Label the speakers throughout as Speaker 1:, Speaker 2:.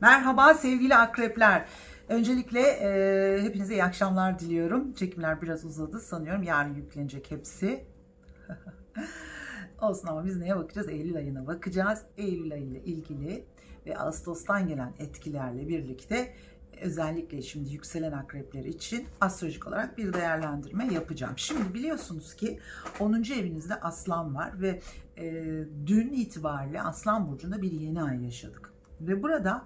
Speaker 1: Merhaba sevgili akrepler. Öncelikle e, hepinize iyi akşamlar diliyorum. Çekimler biraz uzadı sanıyorum. Yarın yüklenecek hepsi. Olsun ama biz neye bakacağız? Eylül ayına bakacağız. Eylül ayı ile ilgili ve Ağustos'tan gelen etkilerle birlikte özellikle şimdi yükselen akrepler için astrolojik olarak bir değerlendirme yapacağım. Şimdi biliyorsunuz ki 10. evinizde aslan var ve e, dün itibariyle aslan burcunda bir yeni ay yaşadık. Ve burada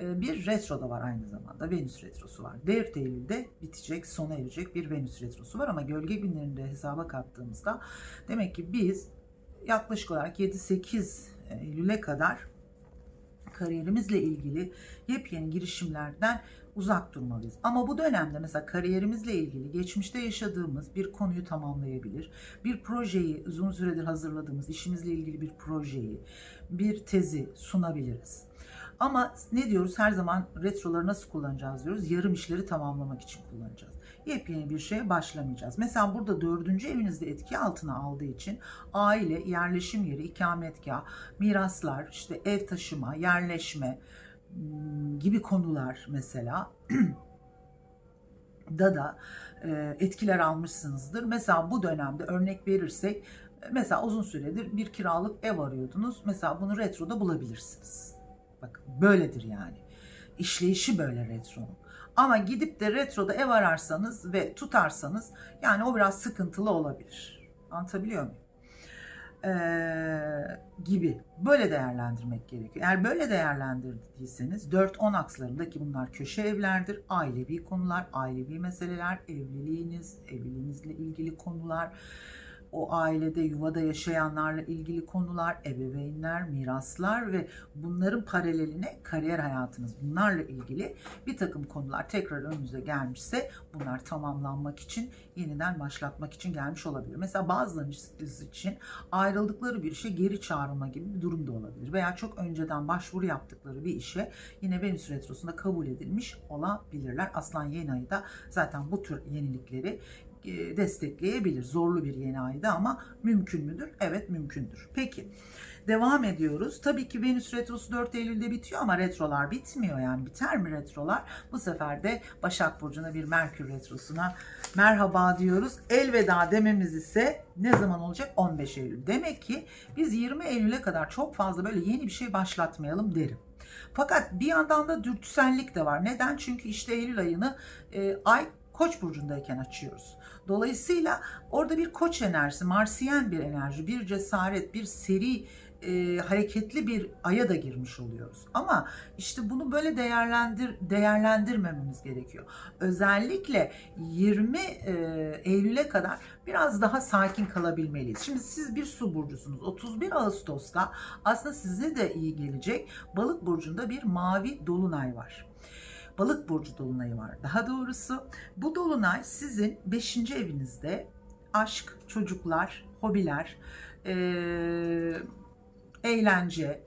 Speaker 1: e, bir retro da var aynı zamanda. Venüs retrosu var. 4 Eylül'de bitecek, sona erecek bir Venüs retrosu var ama gölge günlerinde hesaba kattığımızda demek ki biz yaklaşık olarak 7-8 Eylül'e kadar kariyerimizle ilgili yepyeni girişimlerden uzak durmalıyız. Ama bu dönemde mesela kariyerimizle ilgili geçmişte yaşadığımız bir konuyu tamamlayabilir. Bir projeyi uzun süredir hazırladığımız işimizle ilgili bir projeyi, bir tezi sunabiliriz. Ama ne diyoruz her zaman retroları nasıl kullanacağız diyoruz. Yarım işleri tamamlamak için kullanacağız. Yepyeni bir şeye başlamayacağız. Mesela burada dördüncü evinizde etki altına aldığı için aile, yerleşim yeri, ikametgah, miraslar, işte ev taşıma, yerleşme hmm, gibi konular mesela da da e, etkiler almışsınızdır. Mesela bu dönemde örnek verirsek mesela uzun süredir bir kiralık ev arıyordunuz. Mesela bunu retroda bulabilirsiniz. Bakın böyledir yani. İşleyişi böyle retronun. Ama gidip de retroda ev ararsanız ve tutarsanız yani o biraz sıkıntılı olabilir. Anlatabiliyor muyum? Ee, gibi. Böyle değerlendirmek gerekiyor. Eğer böyle değerlendirdiyseniz 4-10 akslarındaki bunlar köşe evlerdir. Ailevi konular, ailevi meseleler, evliliğiniz, evliliğinizle ilgili konular, o ailede, yuvada yaşayanlarla ilgili konular, ebeveynler, miraslar ve bunların paraleline kariyer hayatınız bunlarla ilgili bir takım konular tekrar önünüze gelmişse bunlar tamamlanmak için, yeniden başlatmak için gelmiş olabilir. Mesela bazılarınız için ayrıldıkları bir işe geri çağrılma gibi bir durum da olabilir. Veya çok önceden başvuru yaptıkları bir işe yine Venüs Retrosu'nda kabul edilmiş olabilirler. Aslan yeni ayı da zaten bu tür yenilikleri destekleyebilir. Zorlu bir yeni ayda ama mümkün müdür? Evet mümkündür. Peki devam ediyoruz. Tabii ki Venüs retrosu 4 Eylül'de bitiyor ama retrolar bitmiyor yani. Biter mi retrolar? Bu sefer de Başak Burcu'na bir Merkür retrosuna merhaba diyoruz. Elveda dememiz ise ne zaman olacak? 15 Eylül. Demek ki biz 20 Eylül'e kadar çok fazla böyle yeni bir şey başlatmayalım derim. Fakat bir yandan da dürtüsellik de var. Neden? Çünkü işte Eylül ayını e, ay Koç burcundayken açıyoruz. Dolayısıyla orada bir koç enerjisi, marsiyen bir enerji, bir cesaret, bir seri e, hareketli bir aya da girmiş oluyoruz. Ama işte bunu böyle değerlendir değerlendirmememiz gerekiyor. Özellikle 20 e, Eylül'e kadar biraz daha sakin kalabilmeliyiz. Şimdi siz bir su burcusunuz. 31 Ağustos'ta aslında size de iyi gelecek. Balık burcunda bir mavi dolunay var. Balık burcu dolunayı var. Daha doğrusu bu dolunay sizin 5. evinizde aşk, çocuklar, hobiler, ee, eğlence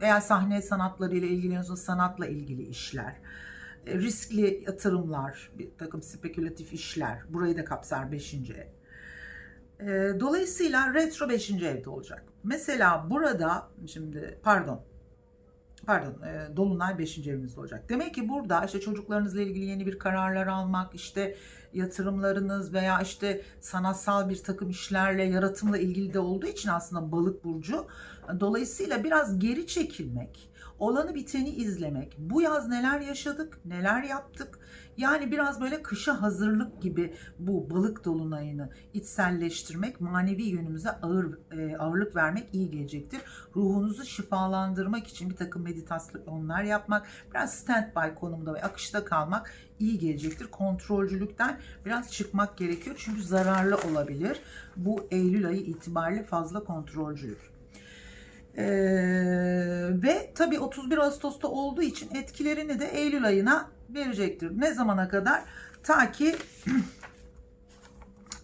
Speaker 1: veya sahne sanatları ile ilgileniyorsunuz, sanatla ilgili işler, e, riskli yatırımlar, bir takım spekülatif işler. Burayı da kapsar 5. ev. E, dolayısıyla retro 5. evde olacak. Mesela burada şimdi pardon pardon e, Dolunay 5. evinizde olacak. Demek ki burada işte çocuklarınızla ilgili yeni bir kararlar almak, işte yatırımlarınız veya işte sanatsal bir takım işlerle, yaratımla ilgili de olduğu için aslında balık burcu. Dolayısıyla biraz geri çekilmek, olanı biteni izlemek, bu yaz neler yaşadık, neler yaptık. Yani biraz böyle kışa hazırlık gibi bu balık dolunayını içselleştirmek, manevi yönümüze ağır e, ağırlık vermek iyi gelecektir. Ruhunuzu şifalandırmak için bir takım meditasyonlar yapmak, biraz standby konumda ve akışta kalmak iyi gelecektir. Kontrolcülükten biraz çıkmak gerekiyor çünkü zararlı olabilir. Bu Eylül ayı itibariyle fazla kontrolcülük. Ee, ve tabii 31 Ağustos'ta olduğu için etkilerini de Eylül ayına verecektir. Ne zamana kadar? Ta ki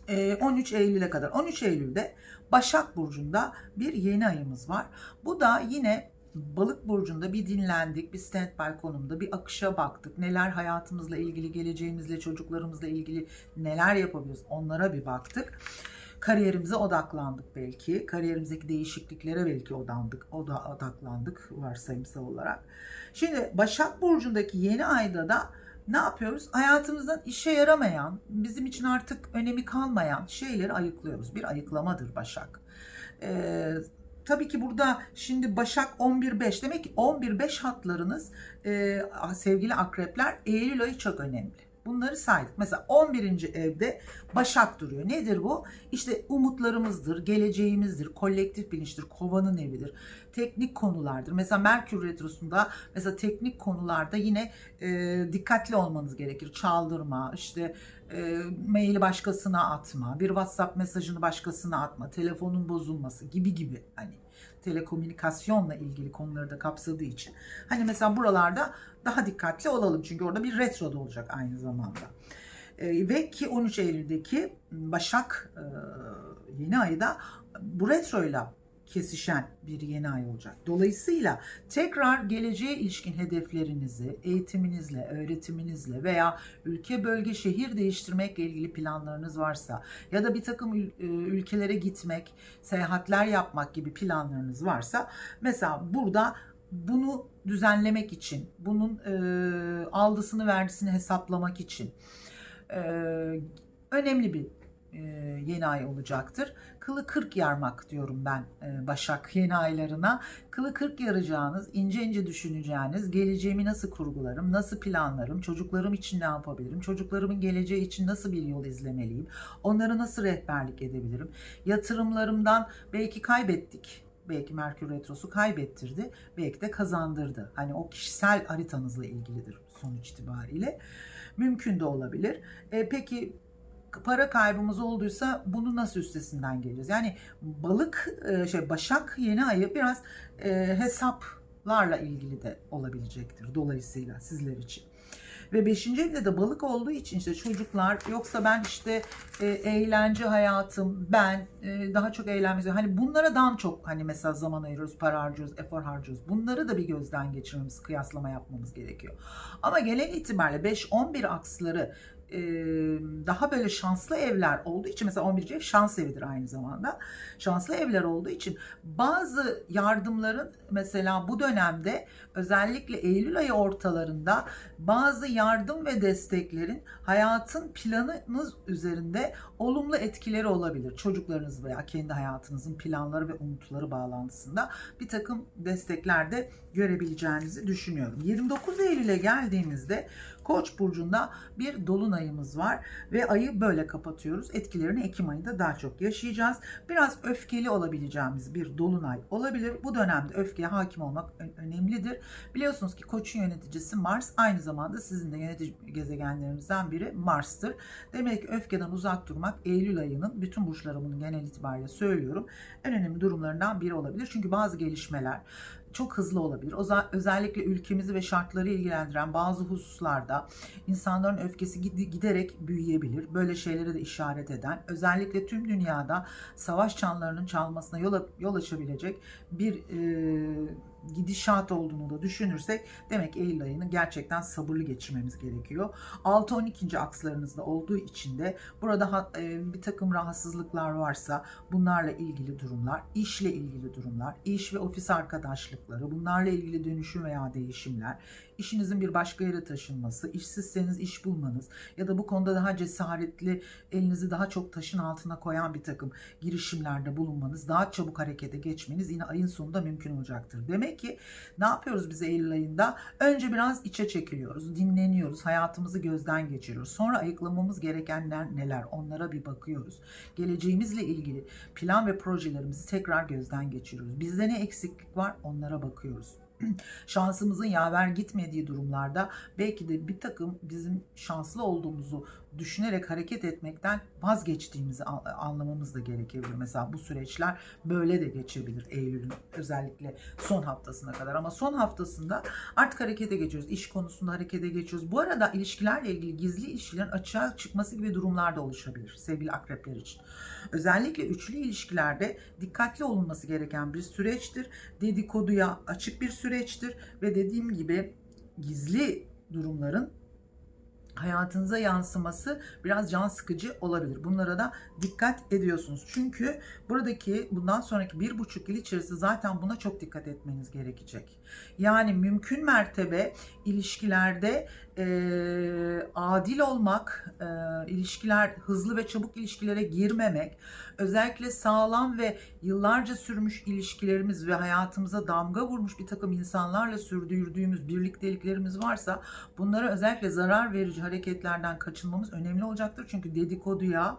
Speaker 1: 13 Eylül'e kadar. 13 Eylül'de Başak Burcu'nda bir yeni ayımız var. Bu da yine Balık burcunda bir dinlendik, bir standby konumda, bir akışa baktık. Neler hayatımızla ilgili, geleceğimizle, çocuklarımızla ilgili neler yapabiliriz onlara bir baktık. Kariyerimize odaklandık belki. Kariyerimizdeki değişikliklere belki odandık, oda, odaklandık varsayımsal olarak. Şimdi Başak Burcu'ndaki yeni ayda da ne yapıyoruz? Hayatımızdan işe yaramayan, bizim için artık önemi kalmayan şeyleri ayıklıyoruz. Bir ayıklamadır Başak. Ee, tabii ki burada şimdi Başak 11-5 demek ki 11-5 hatlarınız e, sevgili akrepler Eylül ayı çok önemli. Bunları saydık. Mesela 11. evde Başak duruyor. Nedir bu? İşte umutlarımızdır, geleceğimizdir, kolektif bilinçtir, kovanın evidir. Teknik konulardır. Mesela Merkür Retrosu'nda mesela teknik konularda yine e, dikkatli olmanız gerekir. Çaldırma, işte e, maili başkasına atma, bir WhatsApp mesajını başkasına atma, telefonun bozulması gibi gibi hani telekomünikasyonla ilgili konuları da kapsadığı için. Hani mesela buralarda daha dikkatli olalım çünkü orada bir retro da olacak aynı zamanda. E, ve ki 13 Eylül'deki Başak e, yeni ayı da bu retroyla kesişen bir yeni ay olacak. Dolayısıyla tekrar geleceğe ilişkin hedeflerinizi eğitiminizle, öğretiminizle veya ülke, bölge, şehir değiştirmekle ilgili planlarınız varsa ya da bir takım e, ülkelere gitmek, seyahatler yapmak gibi planlarınız varsa mesela burada bunu düzenlemek için, bunun e, aldısını verdisini hesaplamak için e, önemli bir yeni ay olacaktır. Kılı 40 yarmak diyorum ben e, Başak yeni aylarına. Kılı 40 yaracağınız, ince ince düşüneceğiniz, geleceğimi nasıl kurgularım, nasıl planlarım, çocuklarım için ne yapabilirim, çocuklarımın geleceği için nasıl bir yol izlemeliyim, onları nasıl rehberlik edebilirim, yatırımlarımdan belki kaybettik, belki Merkür Retrosu kaybettirdi, belki de kazandırdı. Hani o kişisel haritanızla ilgilidir sonuç itibariyle. Mümkün de olabilir. E, peki para kaybımız olduysa bunu nasıl üstesinden geleceğiz? Yani balık e, şey Başak yeni ayı biraz e, hesaplarla ilgili de olabilecektir dolayısıyla sizler için. Ve beşinci evde de balık olduğu için işte çocuklar yoksa ben işte e, eğlence hayatım ben e, daha çok eğlenmek. Hani bunlara daha çok hani mesela zaman ayırıyoruz, para harcıyoruz, efor harcıyoruz. Bunları da bir gözden geçirmemiz, kıyaslama yapmamız gerekiyor. Ama genel itibariyle 5-11 aksları daha böyle şanslı evler olduğu için mesela 11. ev şans evidir aynı zamanda. Şanslı evler olduğu için bazı yardımların mesela bu dönemde özellikle Eylül ayı ortalarında bazı yardım ve desteklerin hayatın planınız üzerinde olumlu etkileri olabilir. Çocuklarınız veya kendi hayatınızın planları ve umutları bağlantısında bir takım destekler de görebileceğinizi düşünüyorum. 29 Eylül'e geldiğimizde Koç burcunda bir dolunayımız var ve ayı böyle kapatıyoruz. Etkilerini Ekim ayında daha çok yaşayacağız. Biraz öfkeli olabileceğimiz bir dolunay olabilir. Bu dönemde öfkeye hakim olmak önemlidir. Biliyorsunuz ki Koç'un yöneticisi Mars aynı zamanda sizin de yönetici gezegenlerinizden biri Mars'tır. Demek ki öfkeden uzak durmak Eylül ayının bütün burçlara bunu genel itibariyle söylüyorum. En önemli durumlarından biri olabilir. Çünkü bazı gelişmeler çok hızlı olabilir. Özellikle ülkemizi ve şartları ilgilendiren bazı hususlarda insanların öfkesi giderek büyüyebilir. Böyle şeylere de işaret eden, özellikle tüm dünyada savaş çanlarının çalmasına yol, yol açabilecek bir e, gidişat olduğunu da düşünürsek demek Eylül ayını gerçekten sabırlı geçirmemiz gerekiyor. 6-12. akslarınızda olduğu için de burada e, bir takım rahatsızlıklar varsa bunlarla ilgili durumlar, işle ilgili durumlar, iş ve ofis arkadaşlıkları, bunlarla ilgili dönüşüm veya değişimler, işinizin bir başka yere taşınması, işsizseniz iş bulmanız ya da bu konuda daha cesaretli, elinizi daha çok taşın altına koyan bir takım girişimlerde bulunmanız, daha çabuk harekete geçmeniz yine ayın sonunda mümkün olacaktır. Demek ki ne yapıyoruz biz Eylül ayında? Önce biraz içe çekiliyoruz, dinleniyoruz, hayatımızı gözden geçiriyoruz. Sonra ayıklamamız gerekenler neler onlara bir bakıyoruz. Geleceğimizle ilgili plan ve projelerimizi tekrar gözden geçiriyoruz. Bizde ne eksiklik var onlara bakıyoruz. şansımızın yaver gitmediği durumlarda belki de bir takım bizim şanslı olduğumuzu düşünerek hareket etmekten vazgeçtiğimizi anlamamız da gerekebilir. Mesela bu süreçler böyle de geçebilir Eylül'ün özellikle son haftasına kadar. Ama son haftasında artık harekete geçiyoruz. İş konusunda harekete geçiyoruz. Bu arada ilişkilerle ilgili gizli ilişkilerin açığa çıkması gibi durumlar da oluşabilir sevgili akrepler için. Özellikle üçlü ilişkilerde dikkatli olunması gereken bir süreçtir. Dedikoduya açık bir süreçtir ve dediğim gibi gizli durumların hayatınıza yansıması biraz can sıkıcı olabilir. Bunlara da dikkat ediyorsunuz. Çünkü buradaki bundan sonraki bir buçuk yıl içerisinde zaten buna çok dikkat etmeniz gerekecek. Yani mümkün mertebe ilişkilerde e, adil olmak, e, ilişkiler hızlı ve çabuk ilişkilere girmemek, özellikle sağlam ve yıllarca sürmüş ilişkilerimiz ve hayatımıza damga vurmuş bir takım insanlarla sürdürdüğümüz birlikteliklerimiz varsa bunlara özellikle zarar verici hareketlerden kaçınmamız önemli olacaktır. Çünkü dedikoduya,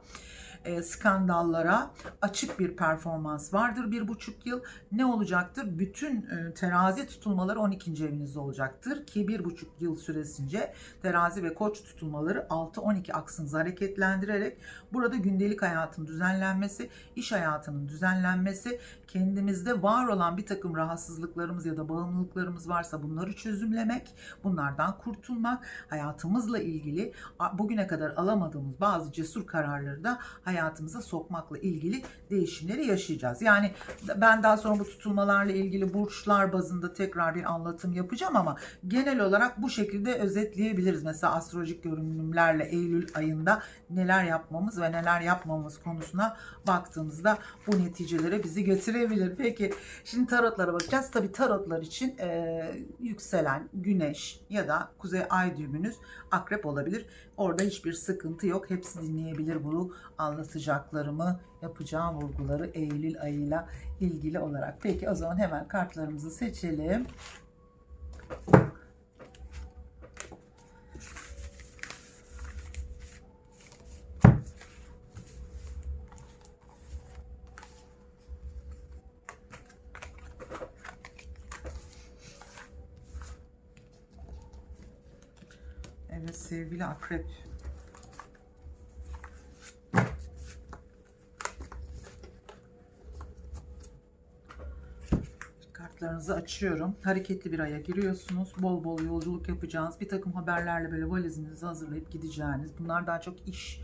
Speaker 1: e, skandallara açık bir performans vardır bir buçuk yıl. Ne olacaktır? Bütün e, terazi tutulmaları 12. evinizde olacaktır ki bir buçuk yıl süresince terazi ve koç tutulmaları 6-12 aksınızı hareketlendirerek burada gündelik hayatın düzenlenmesi, iş hayatının düzenlenmesi, kendimizde var olan bir takım rahatsızlıklarımız ya da bağımlılıklarımız varsa bunları çözümlemek, bunlardan kurtulmak, hayatımızla ilgili bugüne kadar alamadığımız bazı cesur kararları da hayatımıza sokmakla ilgili değişimleri yaşayacağız. Yani ben daha sonra bu tutulmalarla ilgili burçlar bazında tekrar bir anlatım yapacağım ama genel olarak bu şekilde özetleyebiliriz. Mesela astrolojik görünümlerle Eylül ayında neler yapmamız ve neler yapmamamız konusuna baktığımızda bu neticelere bizi götürebilir. Peki şimdi tarotlara bakacağız. Tabii tarotlar için e, yükselen güneş ya da kuzey ay düğümünüz akrep olabilir. Orada hiçbir sıkıntı yok. Hepsi dinleyebilir bunu anlatacaklarımı, yapacağım vurguları Eylül ayıyla ilgili olarak. Peki o zaman hemen kartlarımızı seçelim. Evet sevgili akrep. Kartlarınızı açıyorum. Hareketli bir aya giriyorsunuz. Bol bol yolculuk yapacağınız, bir takım haberlerle böyle valizinizi hazırlayıp gideceğiniz. Bunlar daha çok iş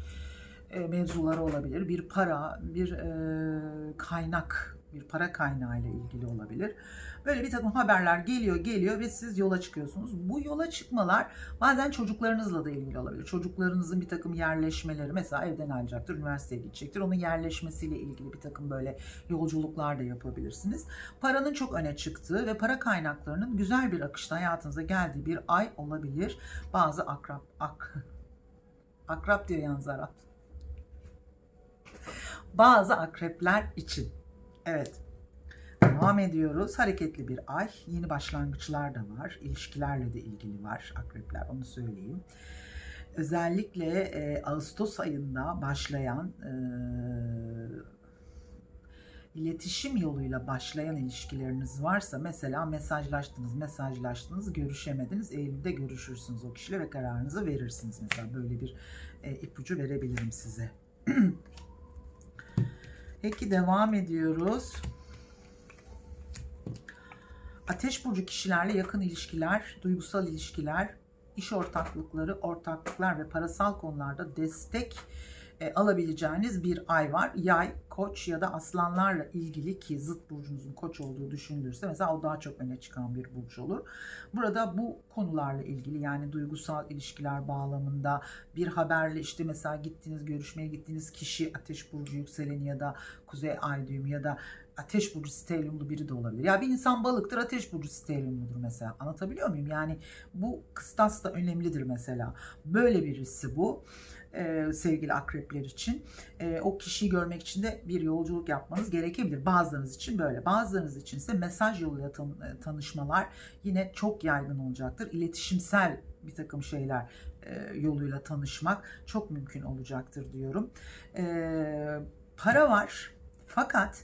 Speaker 1: e, mevzuları olabilir. Bir para, bir e, kaynak, bir para kaynağı ile ilgili olabilir. Böyle bir takım haberler geliyor geliyor ve siz yola çıkıyorsunuz. Bu yola çıkmalar bazen çocuklarınızla da ilgili olabilir. Çocuklarınızın bir takım yerleşmeleri mesela evden ayrılacaktır, üniversiteye gidecektir. Onun yerleşmesiyle ilgili bir takım böyle yolculuklar da yapabilirsiniz. Paranın çok öne çıktığı ve para kaynaklarının güzel bir akışta hayatınıza geldiği bir ay olabilir. Bazı akrap, ak, akrap diyor yalnız Arap. Bazı akrepler için. Evet. Devam ediyoruz. Hareketli bir ay. Yeni başlangıçlar da var. İlişkilerle de ilgili var akrepler onu söyleyeyim. Özellikle e, Ağustos ayında başlayan e, iletişim yoluyla başlayan ilişkileriniz varsa mesela mesajlaştınız, mesajlaştınız, görüşemediniz. Eylül'de görüşürsünüz o kişiyle ve kararınızı verirsiniz. Mesela böyle bir e, ipucu verebilirim size. Peki devam ediyoruz. Ateş burcu kişilerle yakın ilişkiler, duygusal ilişkiler, iş ortaklıkları, ortaklıklar ve parasal konularda destek e, alabileceğiniz bir ay var. Yay, koç ya da aslanlarla ilgili ki zıt burcunuzun koç olduğu düşünülürse mesela o daha çok öne çıkan bir burç olur. Burada bu konularla ilgili yani duygusal ilişkiler bağlamında bir haberle işte mesela gittiğiniz görüşmeye gittiğiniz kişi ateş burcu yükseleni ya da kuzey ay düğümü ya da ateş burcu stelyumlu biri de olabilir. Ya bir insan balıktır ateş burcu stelyumludur mesela. Anlatabiliyor muyum? Yani bu kıstas da önemlidir mesela. Böyle birisi bu e, sevgili akrepler için. E, o kişiyi görmek için de bir yolculuk yapmanız gerekebilir. Bazılarınız için böyle. Bazılarınız için ise mesaj yoluyla tan- e, tanışmalar yine çok yaygın olacaktır. İletişimsel bir takım şeyler e, yoluyla tanışmak çok mümkün olacaktır diyorum. E, para var fakat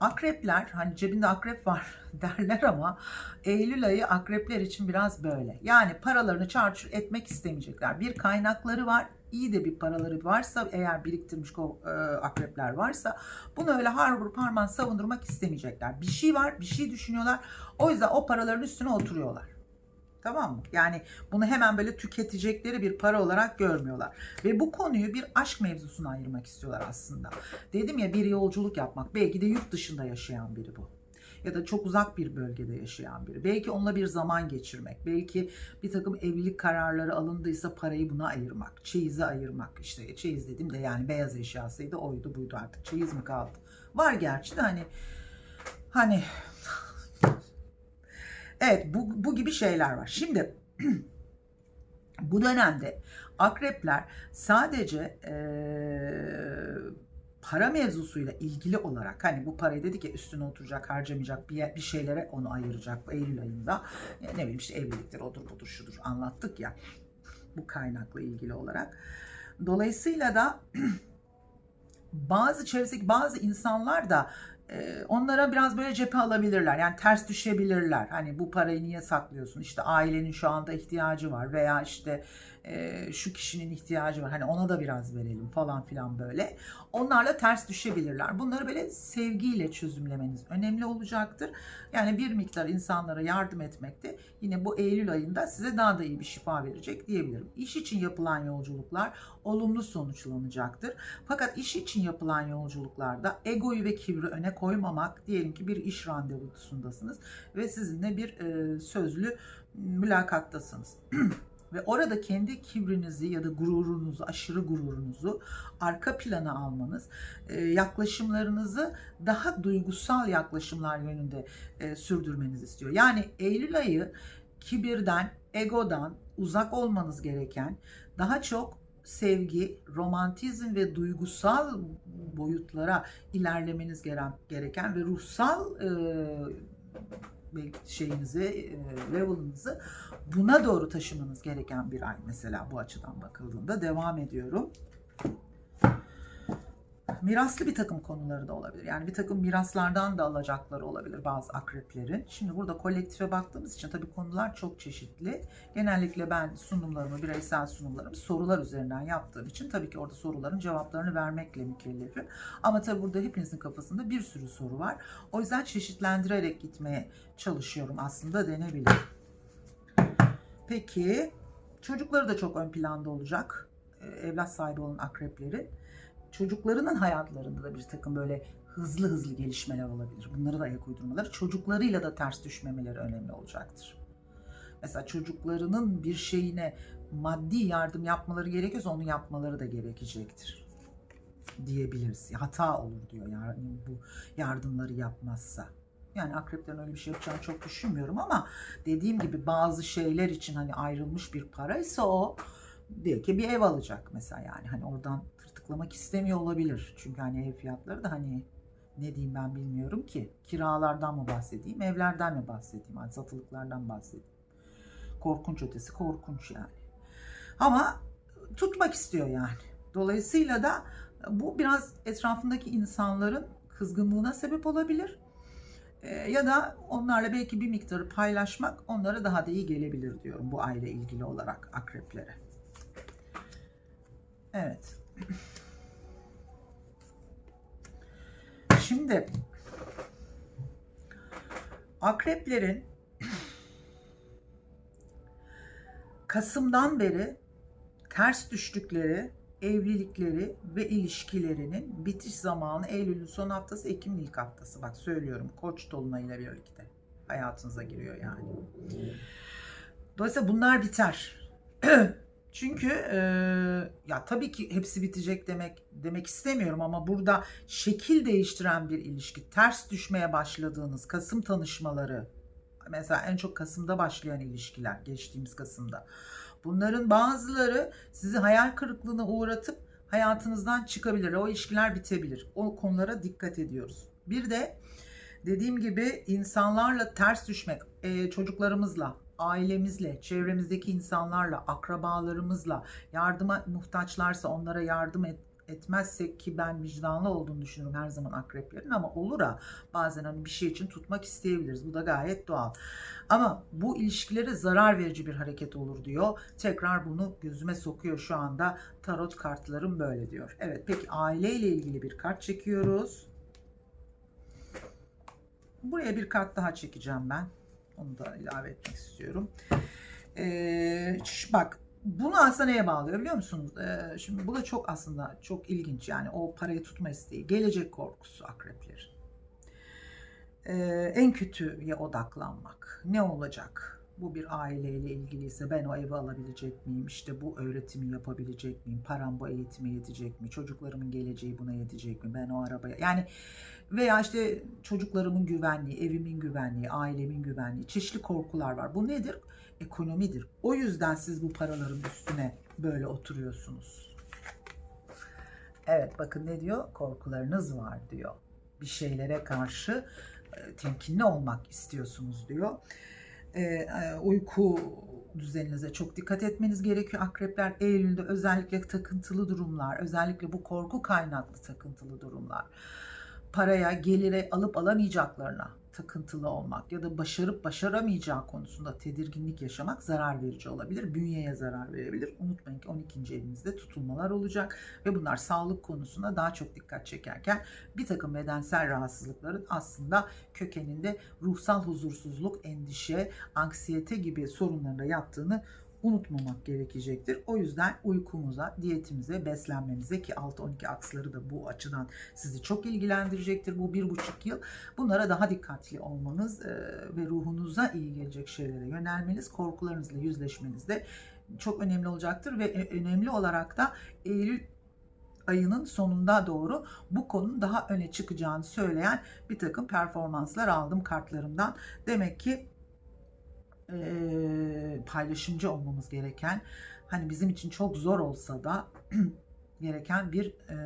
Speaker 1: akrepler hani cebinde akrep var derler ama Eylül ayı akrepler için biraz böyle. Yani paralarını çarçur etmek istemeyecekler. Bir kaynakları var iyi de bir paraları varsa eğer biriktirmiş e, akrepler varsa bunu öyle har vurup harman savundurmak istemeyecekler. Bir şey var, bir şey düşünüyorlar. O yüzden o paraların üstüne oturuyorlar. Tamam mı? Yani bunu hemen böyle tüketecekleri bir para olarak görmüyorlar. Ve bu konuyu bir aşk mevzusuna ayırmak istiyorlar aslında. Dedim ya bir yolculuk yapmak. Belki de yurt dışında yaşayan biri bu. Ya da çok uzak bir bölgede yaşayan biri. Belki onunla bir zaman geçirmek, belki bir takım evlilik kararları alındıysa parayı buna ayırmak, çeyize ayırmak. İşte çeyiz dedim de yani beyaz eşyasıydı, oydu buydu artık çeyiz mi kaldı? Var gerçi de hani hani evet bu, bu gibi şeyler var. Şimdi bu dönemde akrepler sadece eee, para mevzusuyla ilgili olarak hani bu parayı dedik ya üstüne oturacak, harcamayacak bir, bir şeylere onu ayıracak bu Eylül ayında. Ya ne bileyim işte evliliktir, odur budur şudur anlattık ya bu kaynakla ilgili olarak. Dolayısıyla da bazı çevresindeki bazı insanlar da e, onlara biraz böyle cephe alabilirler. Yani ters düşebilirler. Hani bu parayı niye saklıyorsun? İşte ailenin şu anda ihtiyacı var veya işte e, şu kişinin ihtiyacı var. Hani ona da biraz verelim falan filan böyle. Onlarla ters düşebilirler. Bunları böyle sevgiyle çözümlemeniz önemli olacaktır. Yani bir miktar insanlara yardım etmek de yine bu Eylül ayında size daha da iyi bir şifa verecek diyebilirim. İş için yapılan yolculuklar olumlu sonuçlanacaktır. Fakat iş için yapılan yolculuklarda egoyu ve kibri öne koymamak, diyelim ki bir iş randevusundasınız ve sizinle bir e, sözlü mülakattasınız. Ve orada kendi kibrinizi ya da gururunuzu, aşırı gururunuzu arka plana almanız, e, yaklaşımlarınızı daha duygusal yaklaşımlar yönünde e, sürdürmenizi istiyor. Yani Eylül ayı kibirden, egodan uzak olmanız gereken, daha çok sevgi, romantizm ve duygusal boyutlara ilerlemeniz gere- gereken ve ruhsal e, şeyinizi, level'ınızı buna doğru taşımanız gereken bir ay mesela bu açıdan bakıldığında devam ediyorum. Miraslı bir takım konuları da olabilir. Yani bir takım miraslardan da alacakları olabilir bazı akreplerin. Şimdi burada kolektife baktığımız için tabii konular çok çeşitli. Genellikle ben sunumlarımı, bireysel sunumlarımı sorular üzerinden yaptığım için tabii ki orada soruların cevaplarını vermekle mükellefim. Ama tabii burada hepinizin kafasında bir sürü soru var. O yüzden çeşitlendirerek gitmeye çalışıyorum aslında denebilir. Peki çocukları da çok ön planda olacak. Ee, Evlat sahibi olan akreplerin çocuklarının hayatlarında da bir takım böyle hızlı hızlı gelişmeler olabilir. Bunları da ayak uydurmaları, çocuklarıyla da ters düşmemeleri önemli olacaktır. Mesela çocuklarının bir şeyine maddi yardım yapmaları gerekiyorsa onu yapmaları da gerekecektir diyebiliriz. Hata olur diyor yani bu yardımları yapmazsa. Yani akreplerin öyle bir şey yapacağını çok düşünmüyorum ama dediğim gibi bazı şeyler için hani ayrılmış bir paraysa o diyor ki bir ev alacak mesela yani hani oradan tırtıklamak istemiyor olabilir. Çünkü hani ev fiyatları da hani ne diyeyim ben bilmiyorum ki. Kiralardan mı bahsedeyim, evlerden mi bahsedeyim, hani satılıklardan bahsedeyim. Korkunç ötesi korkunç yani. Ama tutmak istiyor yani. Dolayısıyla da bu biraz etrafındaki insanların kızgınlığına sebep olabilir. Ee, ya da onlarla belki bir miktarı paylaşmak onlara daha da iyi gelebilir diyorum bu aile ilgili olarak akreplere. Evet. Şimdi akreplerin Kasım'dan beri ters düştükleri evlilikleri ve ilişkilerinin bitiş zamanı Eylül'ün son haftası, Ekim'in ilk haftası. Bak söylüyorum Koç dolunayıyla birlikte hayatınıza giriyor yani. Dolayısıyla bunlar biter. Çünkü e, ya tabii ki hepsi bitecek demek demek istemiyorum ama burada şekil değiştiren bir ilişki, ters düşmeye başladığınız Kasım tanışmaları, mesela en çok Kasım'da başlayan ilişkiler, geçtiğimiz Kasım'da. Bunların bazıları sizi hayal kırıklığına uğratıp hayatınızdan çıkabilir. O ilişkiler bitebilir. O konulara dikkat ediyoruz. Bir de dediğim gibi insanlarla ters düşmek, e, çocuklarımızla, ailemizle, çevremizdeki insanlarla, akrabalarımızla yardıma muhtaçlarsa onlara yardım et, etmezsek ki ben vicdanlı olduğunu düşünüyorum her zaman akreplerin ama olur ha bazen hani bir şey için tutmak isteyebiliriz. Bu da gayet doğal. Ama bu ilişkilere zarar verici bir hareket olur diyor. Tekrar bunu gözüme sokuyor şu anda. Tarot kartlarım böyle diyor. Evet peki aileyle ilgili bir kart çekiyoruz. Buraya bir kart daha çekeceğim ben. Onu da ilave etmek istiyorum. Ee, bak bunu aslında neye bağlıyor biliyor musunuz? Ee, şimdi bu da çok aslında çok ilginç yani o parayı tutma isteği. Gelecek korkusu akreplerin. Ee, en kötüye odaklanmak. Ne olacak? Bu bir aileyle ilgiliyse ben o evi alabilecek miyim? İşte bu öğretimi yapabilecek miyim? Param bu eğitime yetecek mi? Çocuklarımın geleceği buna yetecek mi? Ben o arabaya... Yani veya işte çocuklarımın güvenliği, evimin güvenliği, ailemin güvenliği, çeşitli korkular var. Bu nedir? Ekonomidir. O yüzden siz bu paraların üstüne böyle oturuyorsunuz. Evet bakın ne diyor? Korkularınız var diyor. Bir şeylere karşı e, temkinli olmak istiyorsunuz diyor. E, e, uyku düzeninize çok dikkat etmeniz gerekiyor. Akrepler Eylül'de özellikle takıntılı durumlar, özellikle bu korku kaynaklı takıntılı durumlar, paraya, gelire alıp alamayacaklarına takıntılı olmak ya da başarıp başaramayacağı konusunda tedirginlik yaşamak zarar verici olabilir. Bünyeye zarar verebilir. Unutmayın ki 12. evinizde tutulmalar olacak ve bunlar sağlık konusunda daha çok dikkat çekerken bir takım bedensel rahatsızlıkların aslında kökeninde ruhsal huzursuzluk, endişe, anksiyete gibi sorunların da yattığını unutmamak gerekecektir. O yüzden uykumuza, diyetimize, beslenmemize ki 6-12 aksları da bu açıdan sizi çok ilgilendirecektir bu bir buçuk yıl. Bunlara daha dikkatli olmanız e, ve ruhunuza iyi gelecek şeylere yönelmeniz, korkularınızla yüzleşmeniz de çok önemli olacaktır ve e, önemli olarak da Eylül ayının sonunda doğru bu konunun daha öne çıkacağını söyleyen bir takım performanslar aldım kartlarımdan. Demek ki e, paylaşımcı olmamız gereken hani bizim için çok zor olsa da gereken bir e,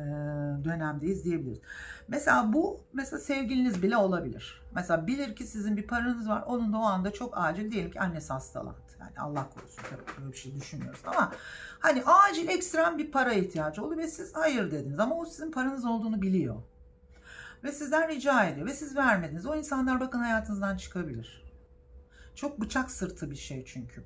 Speaker 1: dönemdeyiz diyebiliriz. Mesela bu mesela sevgiliniz bile olabilir. Mesela bilir ki sizin bir paranız var. Onun da o anda çok acil diyelim ki annesi hastalandı. Yani Allah korusun tabii böyle bir şey düşünmüyoruz ama hani acil ekstrem bir para ihtiyacı oldu ve siz hayır dediniz ama o sizin paranız olduğunu biliyor. Ve sizden rica ediyor ve siz vermediniz. O insanlar bakın hayatınızdan çıkabilir. Çok bıçak sırtı bir şey çünkü.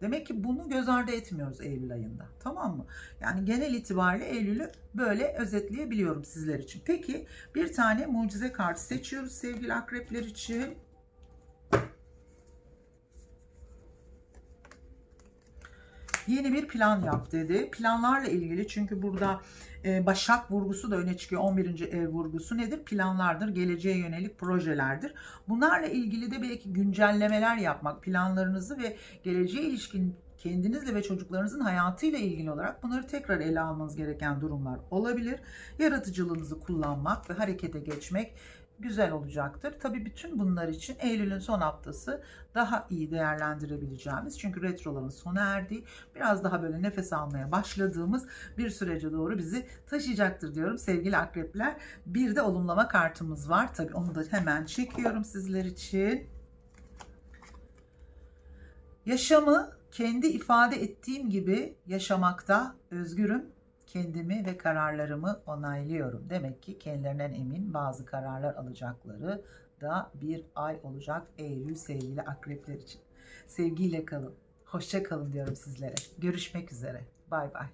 Speaker 1: Demek ki bunu göz ardı etmiyoruz Eylül ayında. Tamam mı? Yani genel itibariyle Eylül'ü böyle özetleyebiliyorum sizler için. Peki bir tane mucize kartı seçiyoruz sevgili akrepler için. Yeni bir plan yap dedi. Planlarla ilgili çünkü burada e, Başak vurgusu da öne çıkıyor. 11. ev vurgusu nedir? Planlardır, geleceğe yönelik projelerdir. Bunlarla ilgili de belki güncellemeler yapmak, planlarınızı ve geleceğe ilişkin kendinizle ve çocuklarınızın hayatıyla ilgili olarak bunları tekrar ele almanız gereken durumlar olabilir. Yaratıcılığınızı kullanmak ve harekete geçmek güzel olacaktır. Tabii bütün bunlar için Eylül'ün son haftası daha iyi değerlendirebileceğimiz çünkü retroların sona erdiği biraz daha böyle nefes almaya başladığımız bir sürece doğru bizi taşıyacaktır diyorum sevgili akrepler. Bir de olumlama kartımız var. Tabii onu da hemen çekiyorum sizler için. Yaşamı kendi ifade ettiğim gibi yaşamakta özgürüm kendimi ve kararlarımı onaylıyorum. Demek ki kendilerinden emin bazı kararlar alacakları da bir ay olacak Eylül sevgili akrepler için. Sevgiyle kalın. Hoşça kalın diyorum sizlere. Görüşmek üzere. Bay bay.